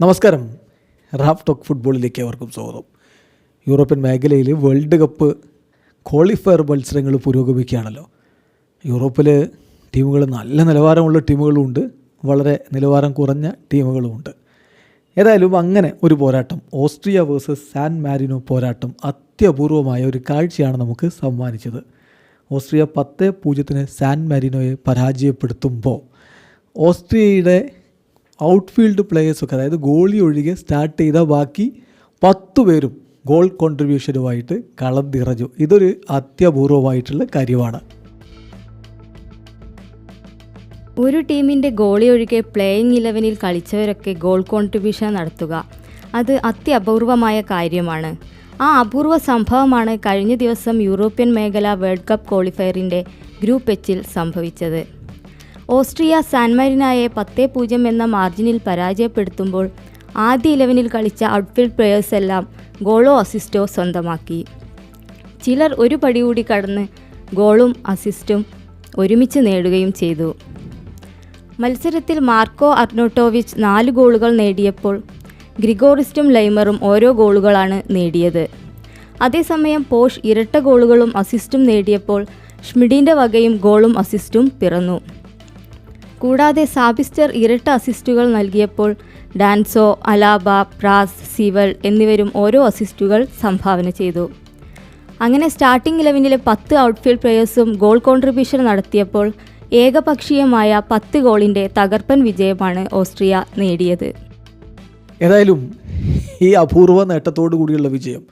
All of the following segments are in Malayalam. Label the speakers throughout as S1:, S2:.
S1: നമസ്കാരം. റാഫ് ടോക്ക് ഫുട്ബോളിലേക്ക് അവർക്കും സ്വാഗതം. യൂറോപ്യൻ മേഖലയിൽ വേൾഡ് കപ്പ് ക്വാളിഫയർ മത്സരങ്ങൾ പുരോഗമിക്കുകയാണല്ലോ. യൂറോപ്പിൽ ടീമുകൾ നല്ല നിലവാരമുള്ള ടീമുകളുമുണ്ട്. വളരെ നിലവാരം കുറഞ്ഞ ടീമുകളുമുണ്ട്. ഏതായാലും അങ്ങനെ ഒരു പോരാട്ടം ഓസ്ട്രിയ വേഴ്സസ് സാൻ മാരിനോ പോരാട്ടം അത്യപൂർവമായ ഒരു കാഴ്ചയാണ് നമുക്ക് സമ്മാനിച്ചത്. ഓസ്ട്രിയ പത്ത് പൂജ്യത്തിന് സാൻ മാരിനോയെ പരാജയപ്പെടുത്തുമ്പോൾ ഓസ്ട്രിയയുടെ ഔട്ട്ഫീൽഡ് പ്ലേയേഴ്സൊക്കെ അതായത് ഗോളി ഒഴികെ സ്റ്റാർട്ട് ചെയ്ത ബാക്കി പത്ത് പേരും ഗോൾ കോൺട്രിബ്യൂഷനുമായിട്ട് കളം നിറഞ്ഞു ഇതൊരു അത്യപൂർവമായിട്ടുള്ള കാര്യമാണ്.
S2: ഒരു ടീമിന്റെ ഗോളി ഒഴികെ പ്ലേയിങ് ഇലവനിൽ കളിച്ചവരൊക്കെ ഗോൾ കോൺട്രിബ്യൂഷൻ നടത്തുക അത് അത്യപൂർവമായ കാര്യമാണ്. ആ അപൂർവ സംഭവമാണ് കഴിഞ്ഞ ദിവസം യൂറോപ്യൻ മേഖല വേൾഡ് കപ്പ് ക്വാളിഫയറിന്റെ ഗ്രൂപ്പ് എച്ചിൽ സംഭവിച്ചത്. ഓസ്ട്രിയ സാൻമരിനായെ പത്ത് പൂജ്യം എന്ന മാർജിനിൽ പരാജയപ്പെടുത്തുമ്പോൾ ആദ്യ ഇലവനിൽ കളിച്ച ഔട്ട്ഫീൽഡ് പ്ലെയേഴ്സ് എല്ലാം ഗോളോ അസിസ്റ്റോ സ്വന്തമാക്കി. ചിലർ ഒരു പടി കൂടി കടന്ന് ഗോളും അസിസ്റ്റും ഒരുമിച്ച് നേടുകയും ചെയ്തു. മത്സരത്തിൽ മാർക്കോ അർണോട്ടോവിച്ച് നാല് ഗോളുകൾ നേടിയപ്പോൾ ഗ്രിഗോറിസ്റ്റും ലൈമറും ഓരോ ഗോളുകളാണ് നേടിയത്. അതേസമയം പോഷ് ഇരട്ട ഗോളുകളും അസിസ്റ്റും നേടിയപ്പോൾ ഷ്മിഡിന്റെ വകയും ഗോളും അസിസ്റ്റും പിറന്നു. കൂടാതെ സാബിസ്റ്റർ ഇരട്ട അസിസ്റ്റുകൾ നൽകിയപ്പോൾ ഡാൻസോ അലാബ പ്രാസ് സിവൽ എന്നിവരും ഓരോ അസിസ്റ്റുകൾ സംഭാവന ചെയ്തു. അങ്ങനെ സ്റ്റാർട്ടിംഗ് ഇലവനിലെ പത്ത് ഔട്ട്ഫീൽഡ് പ്ലെയേഴ്സും ഗോൾ കോൺട്രിബ്യൂഷൻ നടത്തിയപ്പോൾ ഏകപക്ഷീയമായ പത്ത് ഗോളിന്റെ തകർപ്പൻ വിജയമാണ് ഓസ്ട്രിയ നേടിയത്.
S1: ഏതായാലും ഈ അപൂർവ നേട്ടത്തോടു കൂടിയുള്ള വിജയം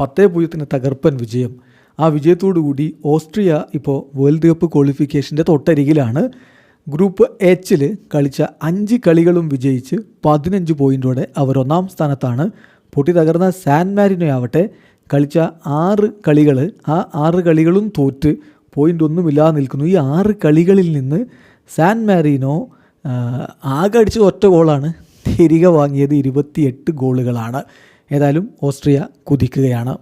S1: പത്തേ പൂജ്യത്തിന് തകർപ്പൻ വിജയം ആ വിജയത്തോടു കൂടി ഓസ്ട്രിയ ഇപ്പോൾ വേൾഡ് കപ്പ് ക്വാളിഫിക്കേഷന്റെ തൊട്ടരികിലാണ്. ഗ്രൂപ്പ് എച്ചിൽ കളിച്ച അഞ്ച് കളികളും വിജയിച്ച് പതിനഞ്ച് പോയിന്റോടെ അവർ ഒന്നാം സ്ഥാനത്താണ്. പൊട്ടി തകർന്ന സാൻ മാരിനോ ആവട്ടെ കളിച്ച ആറ് കളികൾ ആ ആറ് കളികളും തോറ്റ് പോയിന്റ് ഒന്നുമില്ലാതെ നിൽക്കുന്നു. ഈ ആറ് കളികളിൽ നിന്ന് സാൻ മാരിനോ ആകെ അടിച്ചത് ഒറ്റ ഗോളാണ്. തിരികെ വാങ്ങിയത് ഇരുപത്തിയെട്ട് ഗോളുകളാണ്. ഏതായാലും ഓസ്ട്രിയ കുതിക്കുകയാണ്.